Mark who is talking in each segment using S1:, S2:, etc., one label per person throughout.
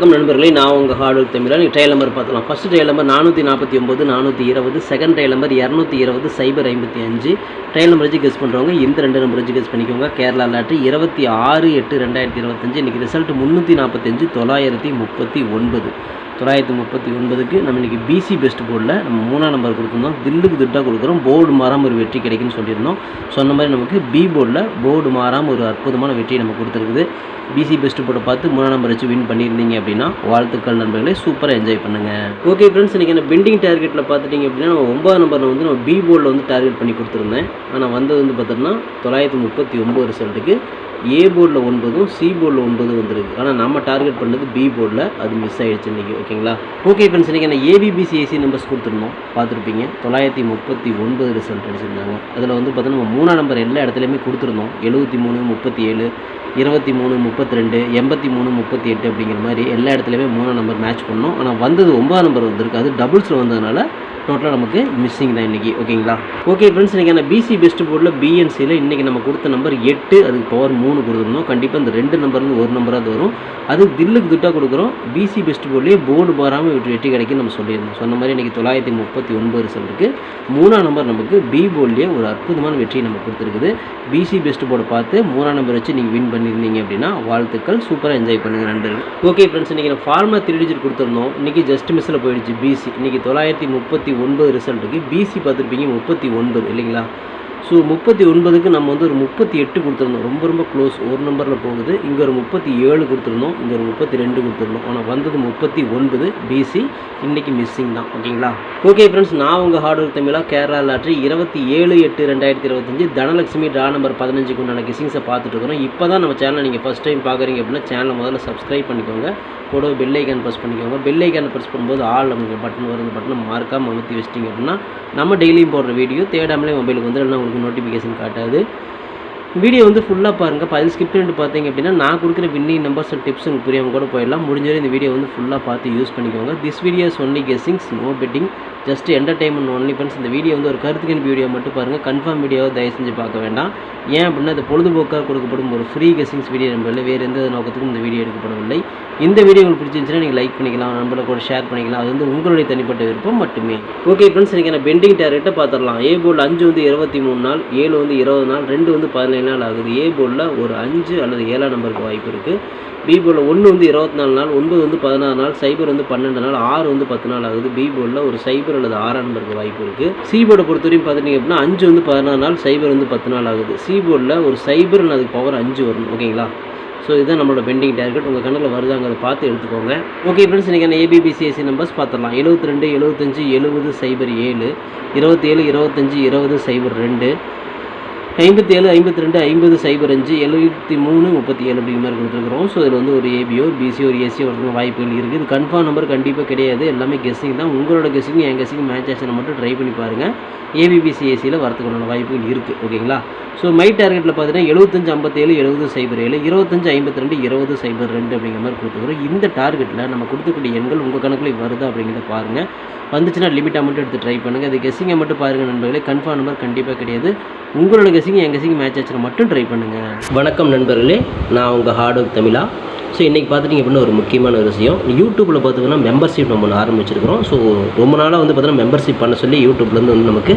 S1: வணக்கம் நண்பர்களே நான் உங்கள் hard work Tamizha trial number பார்த்துக்கலாம் ஃபஸ்ட் ட்ரையல் நம்பர் நானூற்றி நாற்பத்தி ஒம்பது நானூற்றி இருபது செகண்ட் ட்ரையல் நம்பர் இரநூத்தி இருபது சைபர் ஐம்பத்தி அஞ்சு. ட்ரையல் நம்பர் வச்சு கெஸ் பண்ணுறவங்க இந்த ரெண்டு நம்பர் வச்சு கெஸ் பண்ணிக்கோங்க. கேரளா லாட்ரி இருபத்தி ஆறு எட்டு ரெண்டாயிரத்தி இருபத்தஞ்சு. இன்றைக்கி ரிசல்ட் முந்நூற்றி நாற்பத்தஞ்சு தொள்ளாயிரத்தி முப்பத்தி ஒன்பது. தொள்ளாயிரத்தி முப்பத்தி ஒன்பதுக்கு நம்ம இன்றைக்கி பிசி பெஸ்ட் போர்டில் நம்ம மூணாம் நம்பர் கொடுத்துருந்தோம். தில்லுக்கு திட்டாக கொடுக்குறோம். போர்டு மாறாமல் ஒரு வெற்றி கிடைக்குன்னு சொல்லியிருந்தோம். சொன்ன மாதிரி நமக்கு பி போர்டில் போர்டு மாறாமல் ஒரு அற்புதமான வெற்றியை நம்ம கொடுத்துருக்குது. பிசி பெஸ்ட் போர்டை பார்த்து மூணாம் நம்பர் வச்சு வின் பண்ணியிருந்தீங்க அப்படின்னா வாழ்த்துக்கள் நண்பர்களே. சூப்பராக என்ஜாய் பண்ணுங்கள் ஓகே ஃப்ரெண்ட்ஸ் இன்றைக்கி என்ன பெண்டிங் டார்கெட்டில் பார்த்துட்டிங்க அப்படின்னா நம்ம ஒன்பதாம் நம்பரில் வந்து நம்ம பி போர்டில் வந்து டார்கெட் பண்ணி கொடுத்துருந்தேன். ஆனால் வந்தது வந்து பார்த்தோம்னா தொள்ளாயிரத்தி முப்பத்தி ஒம்பது ரிசல்ட்டுக்கு ஏ போர்டில் ஒன்பதும் சி போர்டில் ஒன்பதும் வந்திருக்கு. ஆனால் நம்ம டார்கெட் பண்ணது பி போர்டில் அது மிஸ் ஆகிடுச்சு இன்றைக்கி ஓகேங்களா ஓகே ஃப்ரெண்ட்ஸ் இன்றைக்கி நான் ஏபிபிசிஐசி நம்பர்ஸ் கொடுத்துருந்தோம் பார்த்துருப்பீங்க. தொள்ளாயிரத்தி முப்பத்தி ஒன்பது ரிசல்ட் அடிச்சிருந்தாங்க. அதில் வந்து பார்த்தோன்னா நம்ம மூணாம் நம்பர் எல்லா இடத்துலையுமே கொடுத்துருந்தோம். எழுபத்தி மூணு முப்பத்தி ஏழு இருபத்தி மூணு முப்பத்தி ரெண்டு எண்பத்தி மூணு முப்பத்தி எட்டு அப்படிங்கிற மாதிரி எல்லா இடத்துலையுமே மூணாம் நம்பர் மேட்ச் பண்ணோம். ஆனால் வந்தது ஒன்பதாம் நம்பர் வந்திருக்கு. அது டபுள்ஸில் வந்ததுனால டோட்டலாக நமக்கு மிஸ்ஸிங் தான் இன்றைக்கி ஓகேங்களா ஓகே ஃப்ரெண்ட்ஸ் இன்றைக்கி அந்த பிசி பெஸ்ட் போர்டில் பிஎன்சியில் இன்றைக்கி நம்ம கொடுத்த நம்பர் எட்டு அதுக்கு பவர் மூணு கொடுத்துருந்தோம். கண்டிப்பாக இந்த ரெண்டு நம்பர்லேருந்து ஒரு நம்பராக அது வரும். அது தில்லுக்கு திட்டாக கொடுக்குறோம். பிசி பெஸ்ட் போர்ட்லேயே போர்டு மாறாமல் வெற்றி வெற்றி கிடைக்கும் நம்ம சொல்லியிருந்தோம். சொன்ன மாதிரி இன்றைக்கி தொள்ளாயிரத்தி முப்பத்தி ஒன்பது ரிசல்ட்டுக்கு மூணாம் நம்பர் நமக்கு பி போர்ட்லேயே ஒரு அற்புதமான வெற்றியை நம்ம கொடுத்துருக்குது. பிசி பெஸ்ட் போர்டை பார்த்து மூணாம் நம்பர் வச்சு நீங்கள் வின் பண்ணியிருந்தீங்க அப்படின்னா வாழ்த்துக்கள். சூப்பராக என்ஜாய் பண்ணுங்கள் நண்பர்கள். ஓகே ஃப்ரெண்ட்ஸ் இன்றைக்கி நம்ம ஃபார்மா த்ரீ டிஜிட் கொடுத்துருந்தோம். இன்றைக்கி ஜஸ்ட் மிஸ்ஸில் போயிடுச்சு பிசி இன்றைக்கி தொள்ளாயிரத்தி முப்பத்தி ஒன்பது ரிசல்ட்டுக்கு பிசி பார்த்துருப்பீங்க முப்பத்தி ஒன்பது இல்லைங்களா? ஸோ முப்பத்தி ஒன்பதுக்கு நம்ம வந்து ஒரு முப்பத்தி எட்டு கொடுத்துருந்தோம். ரொம்ப ரொம்ப க்ளோஸ் ஒரு நம்பரில் போகுது. இங்கே ஒரு முப்பத்தி ஏழு கொடுத்துருந்தோம். இங்கே ஒரு முப்பத்தி ரெண்டு கொடுத்துருந்தோம். ஆனால் வந்தது முப்பத்தி ஒன்பது பிசி இன்றைக்கி மிஸ்ஸிங் தான். ஓகேங்களா? ஓகே ஃப்ரெண்ட்ஸ் நான் உங்கள் ஹார்ட் ஒர்க் தமிழாக கேரளா லாட்ரி இருபத்தி ஏழு எட்டு ரெண்டாயிரத்தி இருபத்தஞ்சு தனலட்சுமி ட்ரா நம்பர் பதினஞ்சுக்கு உண்டான கிசிங்ஸை பார்த்துட்டு இருக்கிறோம். இப்போ தான் நம்ம சேனலை நீங்கள் ஃபஸ்ட் டைம் பார்க்குறீங்க அப்படின்னா சேனலை முதல்ல சப்ஸ்கிரைப் பண்ணிக்கோங்க. கூட பெல் ஐக்கான் ப்ரெஸ் பண்ணிக்கோங்க. பெல் ஐக்கான் ப்ரெஸ் பண்ணும்போது ஆல் நமக்கு பட்டன் வரும் பட்டனை மார்க்காக அமுத்தி வச்சிட்டிங்க அப்படின்னா நம்ம டெய்லியும் போடுற வீடியோ தேடாமலே மொபைலுக்கு வந்து உங்களுக்கு நோட்டிஃபிகேஷன் காட்டாது. வீடியோ வந்து ஃபுல்லாக பாருங்கள் பதில் ஸ்கிப் பண்ணிட்டு பார்த்தீங்க அப்படின்னா நான் கொடுக்குற வின்னிங் நம்பர்ஸ் அண்ட் டிப்ஸ் உங்களுக்கு புரியாமல் கூட போயிடலாம். முடிஞ்சவரை இந்த வீடியோ வந்து ஃபுல்லாக பார்த்து யூஸ் பண்ணிக்கோங்க. This videos only guessings no betting just entertainment only friends இந்த வீடியோ வந்து ஒரு கருத்துக்கின் வீடியோ மட்டும் பாருங்கள் கன்ஃபார்ம் வீடியோவை தயவு செஞ்சு பார்க்க வேண்டாம். ஏன் அப்படின்னா இது பொழுதுபோக்காக கொடுக்கப்படும் ஒரு ஃப்ரீ கெஸ்ஸிங்ஸ் வீடியோ நம்பரில் வேறு எந்த நோக்கத்துக்கும் இந்த வீடியோ எடுக்கப்படவில்லை. இந்த வீடியோ உங்களுக்கு பிடிச்சிருந்துச்சுன்னா நீங்கள் லைக் பண்ணிக்கலாம் நண்பர்கள் கூட ஷேர் பண்ணிக்கலாம். அது வந்து உங்களுடைய தனிப்பட்ட விருப்பம் மட்டுமே. ஓகே ஃப்ரெண்ட்ஸ் இன்றைக்கி நான் பெண்டிங் டேரக்ட்டை பார்த்துடலாம். ஏ போர்டில் அஞ்சு வந்து இருபத்தி மூணு நாள் ஏழு வந்து இருபது நாள் ரெண்டு வந்து பதினேழு நாள் ஆகுது. ஏ போர்டில் ஒரு அஞ்சு அல்லது ஏழாம் நம்பருக்கு வாய்ப்பு இருக்குது பி போலில் ஒன்று வந்து இருபத்தி நாலு நாள் ஒன்பது வந்து பதினாறு நாள் சைபர் வந்து பன்னெண்டு நாள் ஆறு வந்து பத்து நாள் ஆகுது. பி போர்டில் ஒரு சைபர் அல்லது ஆறாம் நம்பருக்கு வாய்ப்பு இருக்குது சி போர்டை பொறுத்தவரையும் பார்த்துட்டிங்க அப்படின்னா அஞ்சு வந்து பதினாறு நாள் சைபர் வந்து பத்து நாள் ஆகுது. சி போர்டில் ஒரு சைபர் அதுக்கு பவர் அஞ்சு வரும். ஓகேங்களா ஸோ இதுதான் நம்மளோட பெண்டிங் டார்கெட் உங்கள் கண்ணில் வருதாங்கிறத பார்த்து எடுத்துக்கோங்க. ஓகே ஃப்ரெண்ட்ஸ் இன்றைக்கான ஏபிபிசிஎஸ்சி நம்பர்ஸ் பார்த்துடலாம். எழுபத்தி ரெண்டு எழுபத்தஞ்சு எழுபது சைபர் ஏழு இருபத்தேழு இருபத்தஞ்சி இருபது சைபர் ரெண்டு. ஐம்பத்தி ஏழு ஐம்பத்தி ரெண்டு ஐம்பது சைபர் அஞ்சு எழுபத்தி மூணு முப்பத்தி ஏழு அப்படிங்கிற மாதிரி கொடுத்துருக்குறோம். ஸோ இதில் வந்து ஒரு ஏபியோ பிசியோ ஒரு ஏசியோ வரதுக்கு வாய்ப்புகள் இருக்குது இது கன்ஃபார்ம் நம்பர் கண்டிப்பாக கிடையாது. எல்லாமே கெஸ்ஸிங் தான். உங்களோட கெஸ்ஸிங் என் கெஸ்ஸிங் மேட்ச் ஆச்சுன்னு மட்டும் ட்ரை பண்ணி பாருங்கள் ஏபிபிசி ஏசியில் வரதுக்கான வாய்ப்புகள் இருக்குது ஓகேங்களா ஸோ மை டார்கெட்டில் பார்த்தீங்கன்னா எழுபத்தஞ்சு ஐம்பத்தேழு எழுபது சைபர் ஏழு இருபத்தஞ்சு ஐம்பத்தி ரெண்டு இருபது சைபர் ரெண்டு அப்படிங்கிற மாதிரி கொடுத்துருக்குறோம். இந்த டார்கெட்டில் நம்ம கொடுத்துக்கூடிய எண்கள் உங்கள் கணக்கில் வருதா அப்படிங்கிறத பாருங்கள் வந்துச்சுன்னா லிமிட்டாக மட்டும் எடுத்து ட்ரை பண்ணுங்கள் அது கெஸ்ஸிங்கை மட்டும் பாருங்கள் நண்பர்களே. கன்ஃபார்ம் நம்பர் கண்டிப்பாக கிடையாது. உங்களோட கெஸ்ஸிங் என் கெஸ்ஸிங் மேட்ச் ஆச்சுன்னா மட்டும் ட்ரை பண்ணுங்கள் வணக்கம் நண்பர்களே நான் உங்கள் ஹார்ட் ஒர்க் தமிழா. ஸோ இன்றைக்கி பார்த்துட்டிங்க அப்படின்னா ஒரு முக்கியமான ஒரு விஷயம். யூடியூப்பில் பார்த்திங்கன்னா மெம்பர்ஷிப் நம்ம ஒன்று ஆரம்பிச்சிருக்கிறோம். ஸோ ரொம்ப நாளாக வந்து பார்த்தீங்கன்னா மெம்பர்ஷிப் பண்ண சொல்லி யூடியூப்லேருந்து வந்து நமக்கு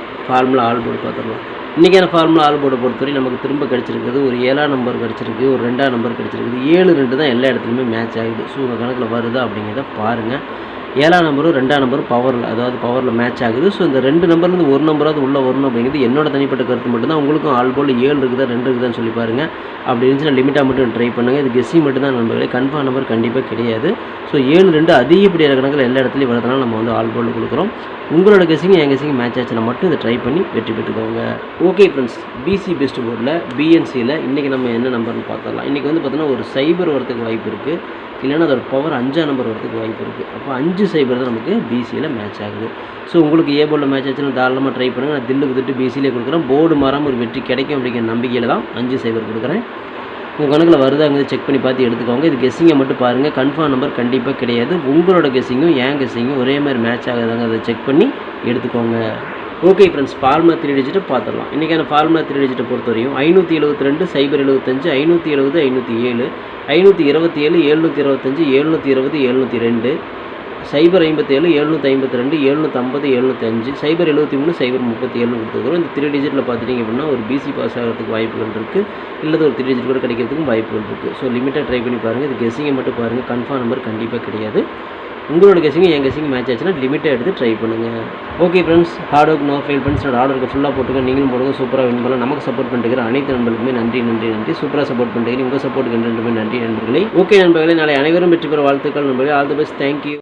S1: formula all board பார்த்துடலாம். இன்றைக்கான ஃபார்முலா ஆல் போர்டை பொறுத்தவரை நமக்கு திரும்ப கிடச்சிருக்குது. ஒரு ஏழாம் நம்பர் கிடச்சிருக்கு ஒரு ரெண்டாம் நம்பர் கிடச்சிருக்குது ஏழு ரெண்டு தான் எல்லா இடத்துலையுமே மேட்ச் ஆகுது. ஸோ உங்கள் கணக்கில் வருதா அப்படிங்கிறத பாருங்கள் ஏழாம் நம்பரும் ரெண்டாம் நம்பரும் பவரில் அதாவது பவரில் மேட்ச் ஆகுது. ஸோ இந்த ரெண்டு நம்பர்லேருந்து ஒரு நம்பராவது உள்ளே வரணும் அப்படிங்கிறது என்னோட தனிப்பட்ட கருத்து மட்டும்தான். உங்களுக்கும் ஆல் போல் ஏழு இருக்குதா ரெண்டு இருக்குதான்னு சொல்லி பாருங்கள் அப்படி இருந்துச்சுன்னா லிமிட்டாக மட்டும் ட்ரை பண்ணுங்கள் இது கெஸ்ஸி மட்டும்தான் நண்பர்களே. கன்ஃபார்ம் நம்பர் கண்டிப்பாக கிடையாது. ஸோ ஏழு ரெண்டு அதிகப்படியான கணக்கில் எல்லா இடத்துலையும் வரதுனால நம்ம வந்து ஆல் போல் கொடுக்குறோம். உங்களோட கெஸிங் என் கெஸிங் மேட்ச் ஆச்சுன்னா மட்டும் இதை ட்ரை பண்ணி வெற்றி பெற்றுக்கோங்க. ஓகே ஃப்ரெண்ட்ஸ் பிசி பெஸ்ட் போர்டில் பிஎன்சியில் இன்றைக்கி நம்ம என்ன நம்பர்னு பார்த்துடலாம். இன்றைக்கி வந்து பார்த்தோன்னா ஒரு சைபர் வரத்துக்கு வாய்ப்பு இருக்குது இல்லைன்னா அதோட பவர் அஞ்சாம் நம்பர் வரதுக்கு வாய்ப்பு இருக்குது அப்போ அஞ்சு சைபர் தான் நமக்கு பிசியில் மேட்ச் ஆகுது. ஸோ உங்களுக்கு ஏ போர்டில் மேட்ச் ஆச்சுன்னா தாராளமாக ட்ரை பண்ணுங்கள் நான் தில்லு திட்டு பிசியிலே கொடுக்குறேன். போர்டு மாறாமல் ஒரு வெற்றி கிடைக்கும் அப்படிங்கிற நம்பிக்கையில் தான் அஞ்சு சைபர் கொடுக்குறேன். உங்கள் கணக்கில் வருதாங்க செக் பண்ணி பார்த்து எடுத்துக்கோங்க. இது கெஸ்ஸிங்கை மட்டும் பாருங்கள் கன்ஃபார்ம் நம்பர் கண்டிப்பாக கிடையாது. உங்களோட கெஸ்ஸிங்கும் ஏன் கெஸ்ஸிங்கும் ஒரே மாதிரி மேட்ச் ஆகாதாங்க. அதை செக் பண்ணி எடுத்துக்கோங்க. ஓகே ஃப்ரெண்ட்ஸ் ஃபார்முலா த்ரீ டிஜிட்டை பார்த்துடலாம். இன்றைக்கான ஃபார்முலா த்ரீ டிஜிட்டை பொறுத்தவரையும் ஐநூற்றி எழுபத்தி ரெண்டு சைபர் எழுபத்தஞ்சு ஐநூற்றி எழுபது ஐநூற்றி ஏழு ஐநூற்றி இருபத்தி ஏழு எழுநூற்றி இருபத்தஞ்சு எழுநூற்றி இருபது எழுநூற்றி ரெண்டு சைபர் ஐம்பத்தேழு எழுநூற்றி ஐம்பத்தி ரெண்டு எழுநூற்றி ஐம்பது எழுநூற்றி சைபர் எழுபத்தி மூணு சைபர் முப்பத்தி ஏழு கொடுத்துருக்குறோம். இந்த த்ரீ டிஜிட்டில் பார்த்துட்டிங்க அப்படின்னா ஒரு பிசி பாஸ் ஆகிறதுக்கு வாய்ப்புகள் இருக்குது இல்லை ஒரு த்ரீ டிஜிட் கூட கிடைக்கிறதுக்கும் வாய்ப்புகள் இருக்குது ஸோ லிமிட்டாக ட்ரை பண்ணி பாருங்கள் இது கெஸிங்கை மட்டும் பாருங்கள் கன்ஃபார்ம் நம்பர் கண்டிப்பாக கிடையாது. உங்களோட கெஸிங் என் கெஸிங் மேட்ச் ஆச்சுன்னா லிமிட்டாக எடுத்து ட்ரை பண்ணுங்கள் okay friends hard work no fail friends என்னோட ஆர்டருக்கு ஃபுல்லாக போட்டுக்க நீங்களும் போடுங்க. சூப்பராக வின் பண்ணலாம். நமக்கு சப்போர்ட் பண்ணிட்டு அனைத்து நண்பர்களுக்குமே நன்றி நன்றி நன்றி. சூப்பராக சப்போர்ட் பண்ணுறீங்க உங்கள் சப்போர்ட்டுக்கு ரெண்டுமே நன்றி நண்பர்களே. ஓகே நண்பர்களே. நாளை அனைவரும் வெற்றி பெற வாழ்த்துக்கள் நண்பர்களே. All the best thank you